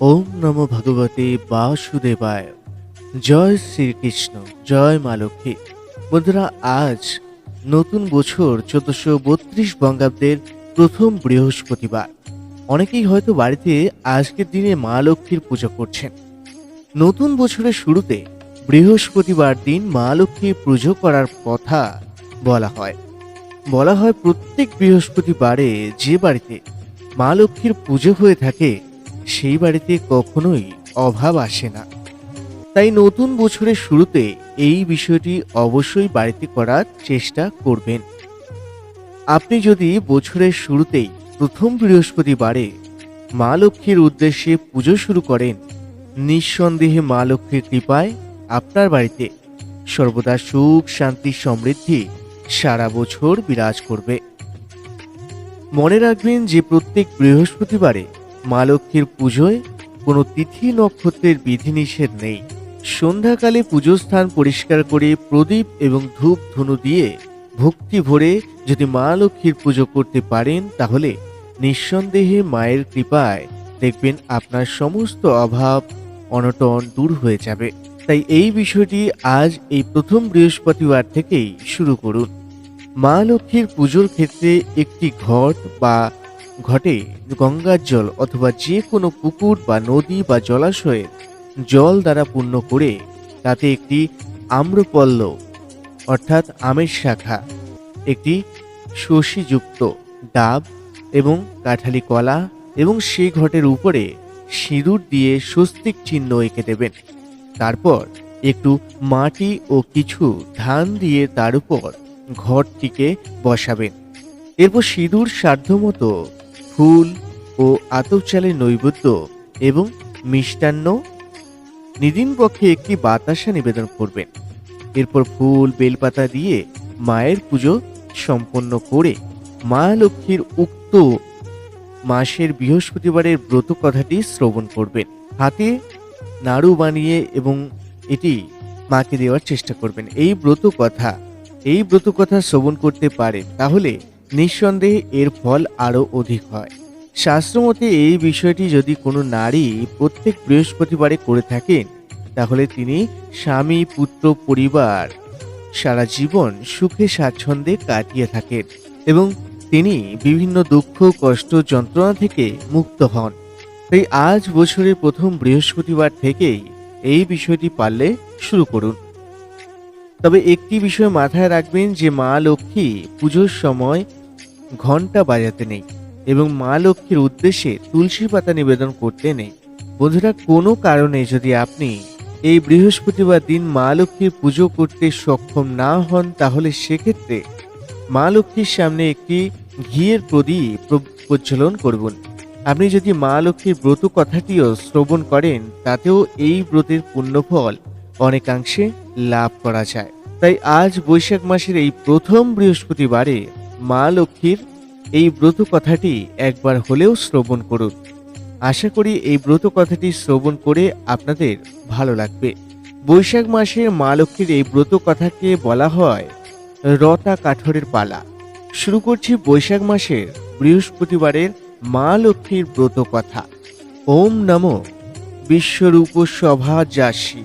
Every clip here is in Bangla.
ওম নমো ভগবতে বাসুদেবায়। জয় শ্রীকৃষ্ণ, জয় মা লক্ষ্মী। বন্ধুরা, আজ নতুন বছর চোদ্দশো বত্রিশ বঙ্গাব্দের প্রথম বৃহস্পতিবার। অনেকেই হয়তো বাড়িতে আজকের দিনে মা লক্ষ্মীর পুজো করছেন। নতুন বছরের শুরুতে বৃহস্পতিবার দিন মা লক্ষ্মীর পুজো করার কথা বলা হয়। বলা হয় প্রত্যেক বৃহস্পতিবারে যে বাড়িতে মা লক্ষ্মীর পুজো হয়ে থাকে সেই বাড়িতে কখনোই অভাব আসে না। তাই নতুন বছরের শুরুতে এই বিষয়টি অবশ্যই বাড়িতে করার চেষ্টা করবেন। আপনি যদি বছরের শুরুতেই প্রথম বৃহস্পতিবারে মা লক্ষ্মীর উদ্দেশ্যে পুজো শুরু করেন, নিঃসন্দেহে মা লক্ষ্মীর কৃপায় আপনার বাড়িতে সর্বদা সুখ, শান্তি, সমৃদ্ধি সারা বছর বিরাজ করবে। মনে রাখবেন যে প্রত্যেক বৃহস্পতিবারে মা লক্ষ্মীর পুজোয় কোনো তিথি নক্ষত্রের বিধিনিষেধ নেই। সন্ধ্যাকালে পুজো স্থান পরিষ্কার করে প্রদীপ এবং ধূপ ধুনু দিয়ে ভক্তি ভরে যদি মা লক্ষ্মীর পুজো করতে পারেন, তাহলে নিঃসন্দেহে মায়ের কৃপায় দেখবেন আপনার সমস্ত অভাব অনটন দূর হয়ে যাবে। তাই এই বিষয়টি আজ এই প্রথম বৃহস্পতিবার থেকেই শুরু করুন। মা লক্ষ্মীর পুজোর ক্ষেত্রে একটি ঘট বা ঘটে গঙ্গার জল অথবা যে কোনো পুকুর বা নদী বা জলাশয়ের জল দ্বারা পূর্ণ করে, তাতে একটি আম্রপল্ল, অর্থাৎ আমের শাখা, একটি শশীযুক্ত ডাব এবং কাঠালি কলা এবং সেই ঘটের উপরে সিঁদুর দিয়ে স্বস্তিক চিহ্ন এঁকে দেবেন। তারপর একটু মাটি ও কিছু ধান দিয়ে তার উপর ঘরটিকে বসাবেন। এরপর সিঁদুর সাধ্যমতো ফুল ও আতপ চালের নৈবেদ্য এবং মিষ্টান্ন নিদিন পক্ষে একটি বাতাসা নিবেদন করবেন। এরপর ফুল, বেলপাতা দিয়ে মায়ের পুজো সম্পন্ন করে মা লক্ষ্মীর উক্ত মাসের বৃহস্পতিবারের ব্রত কথাটি শ্রবণ করবেন। হাতে নাড়ু বানিয়ে এবং এটি মাকে দেওয়ার চেষ্টা করবেন। এই ব্রত কথা, এই ব্রত কথা শ্রবণ করতে পারেন, তাহলে নিঃসন্দেহে এর ফল আরও অধিক হয়। শাস্ত্রমতে এই বিষয়টি যদি কোনো নারী প্রত্যেক বৃহস্পতিবারে করে থাকেন, তাহলে তিনি স্বামী, পুত্র, পরিবার, সারা জীবন সুখে স্বাচ্ছন্দ্যে কাটিয়ে থাকেন এবং তিনি বিভিন্ন দুঃখ, কষ্ট, যন্ত্রণা থেকে মুক্ত হন। তাই আজ বছরের প্রথম বৃহস্পতিবার থেকেই এই বিষয়টি পারলে শুরু করুন। তবে একটি বিষয় মাথায় রাখবেন যে মা লক্ষ্মী পুজোর সময় ঘণ্টা বাজাতে নেই এবং মা লক্ষ্মীর উদ্দেশ্যে তুলসী পাতা নিবেদন করতে নেই। বন্ধুরা, কোনো কারণে যদি আপনি এই বৃহস্পতিবার দিন মা লক্ষ্মীর পুজো করতে সক্ষম না হন, তাহলে সেক্ষেত্রে মা লক্ষ্মীর সামনে একটি ঘিয়ের প্রদীপ প্র- প্রজ্বলন করবেন আপনি যদি মা লক্ষ্মীর ব্রত কথাটিও শ্রবণ করেন, তাতেও এই ব্রতের পুণ্যফল অনেকাংশে লাভ করা যায়। তাই আজ বৈশাখ মাসের এই প্রথম বৃহস্পতিবারে মা লক্ষ্মীর এই ব্রত কথাটি একবার হলেও শ্রবণ করুন। আশা করি এই ব্রত কথাটি শ্রবণ করে আপনাদের ভালো লাগবে। বৈশাখ মাসে মা লক্ষ্মীর এই ব্রত কথাকে বলা হয় রতা কাঠরের পালা। শুরু করছি বৈশাখ মাসের বৃহস্পতিবারের মা লক্ষ্মীর ব্রত কথা। ওম নমো। বিশ্বরূপ সভা যাসী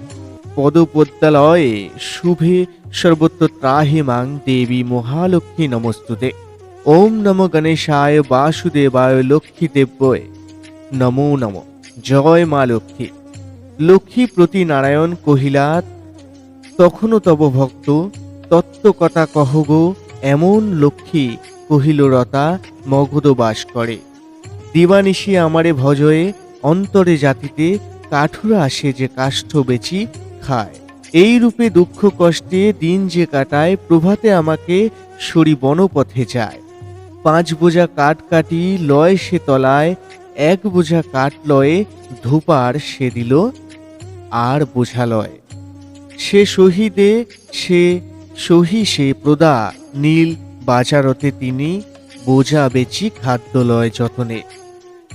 পদপদ্মালয়ে শুভে সর্বত্র ত্রাহি মাং দেবী মহালক্ষ্মী নমস্তুতে। ওম নম গণেশায় বাসুদেবায় লক্ষ্মী দেব্যয় নমো নম। জয় মা লক্ষ্মী। লক্ষ্মী প্রতি নারায়ণ কহিলা তখনও তব ভক্ত, তত্ত্বকথা কহ গো, এমন লক্ষ্মী, কহিল রতা, মগধ বাস করে। দিবানিশি আমারে ভজয়ে, অন্তরে জাতিতে কাঠুরা আসে যে কাষ্ঠ বেচি খায়। এই রূপে দুঃখ কষ্টে দিন যে কাটায়, প্রভাতে আমাকে সরি বনপথে যায়। পাঁচ বোঝা কাঠ কাটি লয় সে তলায়, এক বোঝা কাঠ লয়ে ধূপার সে দিল, আর বোঝা লয়। সে শহীদে সে সহি সে প্রদা, নীল বাজারতে তিনি বোঝা বেচি খাদ্য লয় যতনে।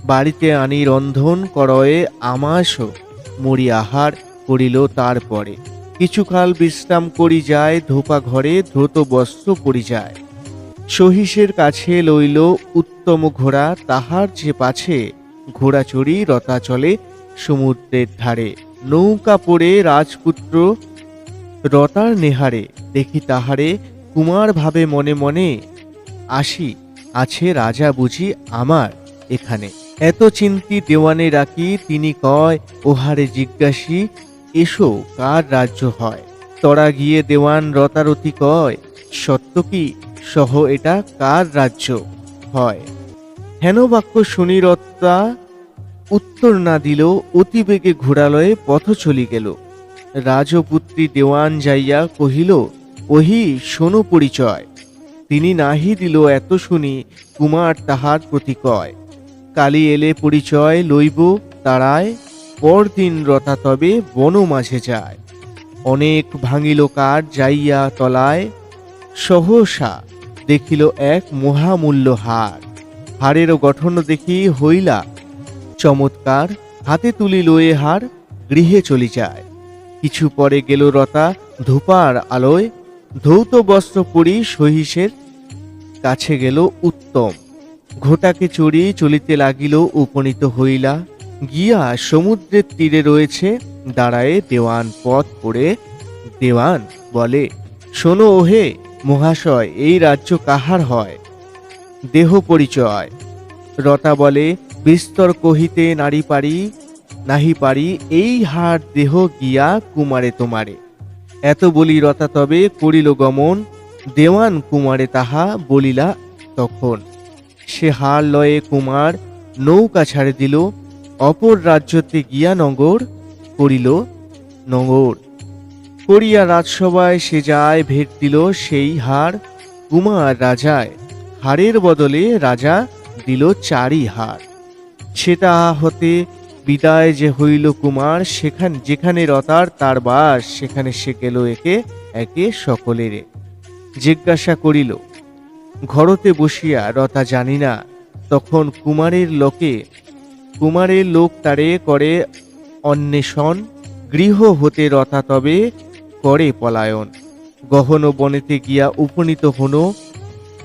বাড়িতে আনি রন্ধন করয়ে আমাস, মরি আহার করিল তারপরে। কিছুকাল বিশ্রাম করি যায়, ধোপা ঘরে ধুত বস্ত্র পরি যায়। সহিসের কাছে লইল উত্তম ঘোড়া, তাহার যে পাছে ঘোড়া চড়ি রতা চলে সমুদ্রের ধারে। নৌকা পড়ে রাজপুত্র রতার নেহারে, দেখি তাহারে কুমার ভাবে মনে মনে আসি, আছে রাজা বুঝি আমার এখানে। এত চিন্তি দেওয়ানে রাখি, তিনি কয়, ওহারে জিজ্ঞাসি এসো, কার রাজ্য হয়? তরা গিয়ে দেওয়ান রতারতি কয়, সত্য কি? সহ এটা কার রাজ্য হয়? হেন বাক্য শুনি রত্তা উত্তর না দিল, অতিবেগে ঘোড়ালয়ে পথ চলি গেল। রাজপুত্রী দেওয়ান যাইয়া কহিল, ওহি, শোনো পরিচয়। তিনি নাহি দিল এত শুনি, কুমার তাহার প্রতি কয়। কালি এলে পরিচয় লইব তারায় পরদিন রতা তবে বন মাঝে যায়। অনেক ভাঙিল কাঠ যাইয়া তলায়, সহসা দেখিল এক মহামূল্য হার। হাড়েরও গঠন দেখি হইলা, চমৎকার হাতে তুলি লয়ে হার গৃহে চলি যায়। কিছু পরে গেল রতা ধূপার আলোয়, ধৌত বস্ত্র পরি সহিসের কাছে গেল উত্তম। ঘোটাকে চড়ি চলিতে লাগিল উপনীত হইলা গিয়া সমুদ্রের তীরে রয়েছে, দাঁড়ায়ে দেওয়ান পথ পড়ে দেওয়ান বলে, শোনো ওহে মহাশয়, এই রাজ্য কাহার হয়? দেহ পরিচয়। রতা বলে, বিস্তর কহিতে নারী পারি, নাহি পারি, এই হার দেহ গিয়া কুমারে তোমারে। এত বলি রতা তবে করিল গমন, দেওয়ান কুমারে তাহা বলিলা তখন। সে হার লয়ে কুমার নৌকা ছাড়ে দিল অপর রাজ্যতে গিয়া নগর করিল, নগর করিয়া রাজসভায় সে যায় ভেট দিল, সেই হার কুমার রাজায়। হারের বদলে রাজা দিল চারি হার। সেটা হতে বিদায় যে হইল কুমার, সেখান যেখানে রতার তার বাস, সেখানে সে গেল একে একে সকলেরে। জিজ্ঞাসা করিল, ঘরতে বসিয়া রতা জানি না তখন কুমারের লোকে কুমারের লোক তারে করে অন্বেষণ, গৃহ হতে রথা তবে করে পলায়ন। গহন বনেতে গিয়া উপনীত হন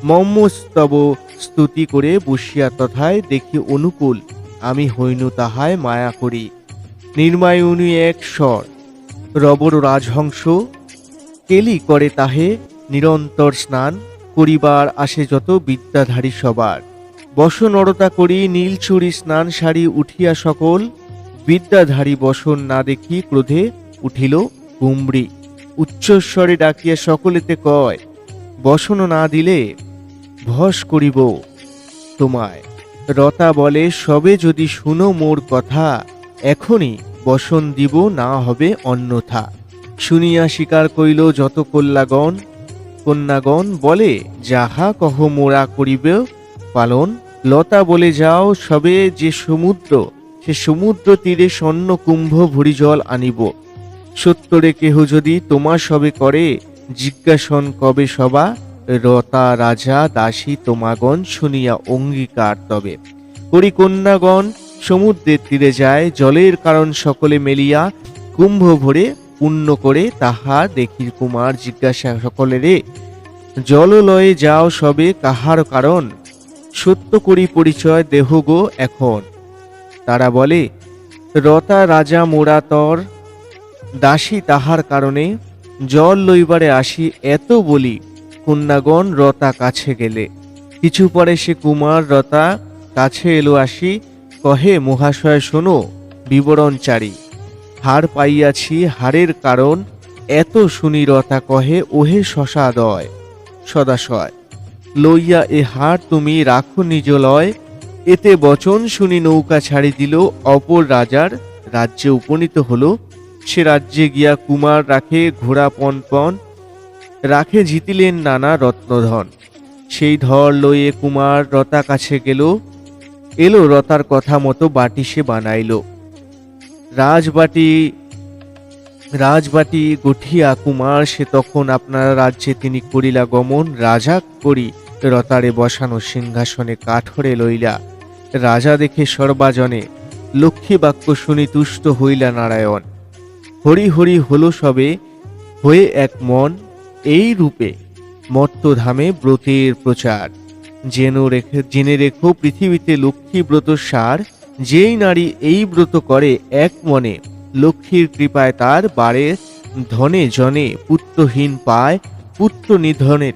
মম্মস্তব স্তুতি করে বসিয়া তথায় দেখি অনুকূল, আমি হইনু তাহায় মায়া করি। নির্মায়ুনি এক স্বর, রবর রাজহংস, কেলি করে তাহে নিরন্তর স্নান করিবার আসে যত বিদ্যাধারী সবার। বসনরতা করি নীলচুরি স্নান সারি উঠিয়া সকল। বিদ্যাধারী বসন না দেখি ক্রোধে উঠিল কুমড়ি। উচ্চস্বরে ডাকিয়া সকলেতে কয় বসন না দিলে ভস করিব তোমায়। রতা বলে, সবে যদি শুনো মোর কথা, এখনই বসন দিব, না হবে অন্যথা। শুনিয়া স্বীকার কইল যত কল্যাগণ কন্যাগণ বলে, যাহা কহ মোরা করিবে পালন লতা বলে যাও, সবে যে সমুদ্র, সে সমুদ্র তীরে স্বর্ণ কুম্ভ ভরি জল আনিব। সত্তরে কেহ যদি তোমার সবে করে, জিজ্ঞাসন কবে সবা, রতা রাজা দাসী তোমাগণ শুনিয়া অঙ্গীকার তবে। করি কন্যাগণ সমুদ্রের তীরে যায়, জলের কারণ সকলে মেলিয়া, কুম্ভ ভরে পূর্ণ করে তাহা দেখি কুমার জিজ্ঞাসা সকলেরে, জললয়ে যাও সবে, কাহার কারণ? সত্য করি পরিচয় দেহ গো এখন। তারা বলে, রতা রাজা মোরা তর, দাসী তাহার কারণে জল লইবারে আসি এত বলি, কন্যাগণ রতা কাছে গেলে। কিছু পরে সে কুমার রতা কাছে এলো আসি, কহে, মহাশয়, শোনো, বিবরণ চারি। হার পাইয়াছি হারের কারণ, এত শুনি রতা কহে, ওহে শশাদয় সদাশয়। লইয়া এ হার তুমি রাখো নিজ লয়। এতে বচন শুনি নৌকা ছাড়ি দিল, অপর রাজার রাজ্যে উপনীত হলো। সে রাজ্যে গিয়া কুমার রাখে ঘোড়া পন পন রাখে জিতিলেন নানা রত্নধন। সেই ধর লইয়ে কুমার রতা কাছে গেল, এলো রতার কথা মতো বাটি সে বানাইল। রাজবাটি রাজবাটি গঠিয়া কুমার, সে তখন আপনার রাজ্যে তিনি করিলা গমন, রাজা করি রতারে বসানো সিংহাসনে কাঠরে লইলা রাজা দেখে সর্বাজনে, লক্ষ্মী বাক্য শুনি তুষ্ট হইলা নারায়ণ। হরি হরি হলো সবে, হয়ে এক মন, এই রূপে মর্তধামে ব্রতের প্রচার। জেনে রেখে, জেনে রেখো পৃথিবীতে লক্ষ্মী ব্রত সার, যেই নারী এই ব্রত করে এক মনে, লক্ষ্মীর কৃপায় তার বারে ধনে জনে পুত্রহীন পায়, পুত্র নিধনের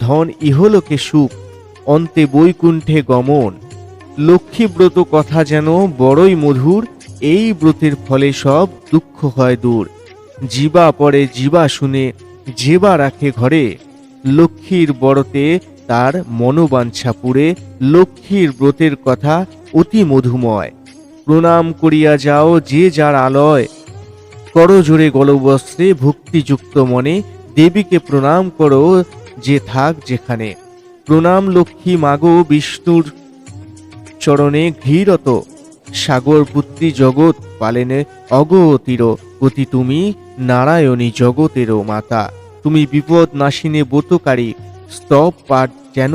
ধন ইহলোকে সুখ, অন্তে বৈকুণ্ঠে গমন। লক্ষ্মী ব্রত কথা যেন বড়ই মধুর, এই ব্রতের ফলে সব দুঃখ হয় দূর। জীবা পরে জীবা শুনে যেবা রাখে ঘরে। লক্ষ্মীর বড়তে তার মনোবাঞ্ছা পুরে, লক্ষ্মীর ব্রতের কথা অতি মধুময়। প্রণাম করিয়া যাও যে যার আলয়। করজোরে গলবস্ত্রে ভক্তিযুক্ত মনে, দেবীকে প্রণাম করো যে থাক যেখানে। প্রণাম লক্ষ্মী মাগো বিষ্ণুর চরণে ঘৃরত সাগর পুত্রী জগৎ পালেনে অগতির। গতি তুমি নারায়ণী জগতেরও মাতা। তুমি বিপদ নাশিনে বোতকারী স্তব পাঠ যেন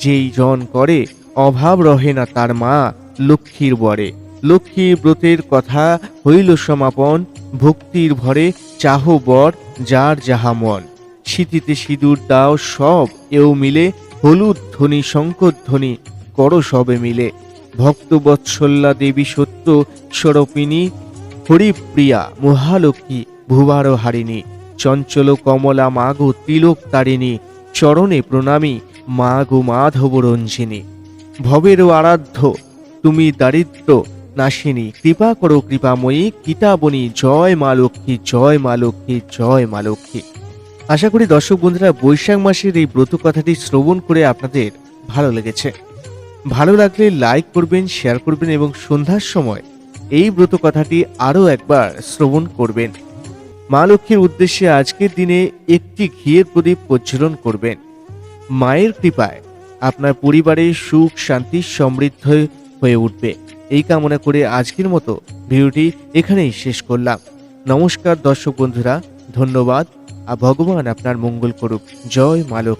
যেই জন করে, অভাব রহে না তার মা লক্ষ্মীর বরে। লক্ষ্মীর ব্রতের কথা হইল সমাপন, ভক্তির ভরে চাহ বর যার যাহা মন। শীতিতে সিঁদুর দাও সব, এও মিলে হলুদ ধ্বনি, শঙ্কর ধ্বনি, করো সবে মিলে। ভক্ত বৎসল্লা দেবী সত্য, স্বরূপিণী, হরিপ্রিয়া, মহালক্ষ্মী, ভুবার হারিণী, চঞ্চল কমলা, মাগো তিলক তারিণী, চরণে প্রণামী, মাগো মাধব রঞ্জিনী। ভবের আরাধ্য, তুমি দারিদ্র, নাশিনী, কৃপা করো কৃপাময়ী, কিতাবনী, জয় মা লক্ষ্মী, জয় মা লক্ষ্মী, জয় মা লক্ষ্মী। আশা করি দর্শক বন্ধুরা, বৈশাখ মাসের এই ব্রত কথাটি শ্রবণ করে আপনাদের ভালো লেগেছে। ভালো লাগলে লাইক করবেন, শেয়ার করবেন এবং সন্ধ্যার সময় এই ব্রত কথাটি আরও একবার শ্রবণ করবেন। মা লক্ষ্মীর উদ্দেশ্যে আজকের দিনে একটি ঘিয়ের প্রদীপ প্রজ্বলন করবেন। মায়ের কৃপায় আপনার পরিবারে সুখ, শান্তি, সমৃদ্ধ হয়ে উঠবে। এই কামনা করে আজকের মতো ভিডিওটি এখানেই শেষ করলাম। নমস্কার দর্শক বন্ধুরা, ধন্যবাদ। আর ভগবান আপনার মঙ্গল করুক। জয় মা লক্ষ্মী।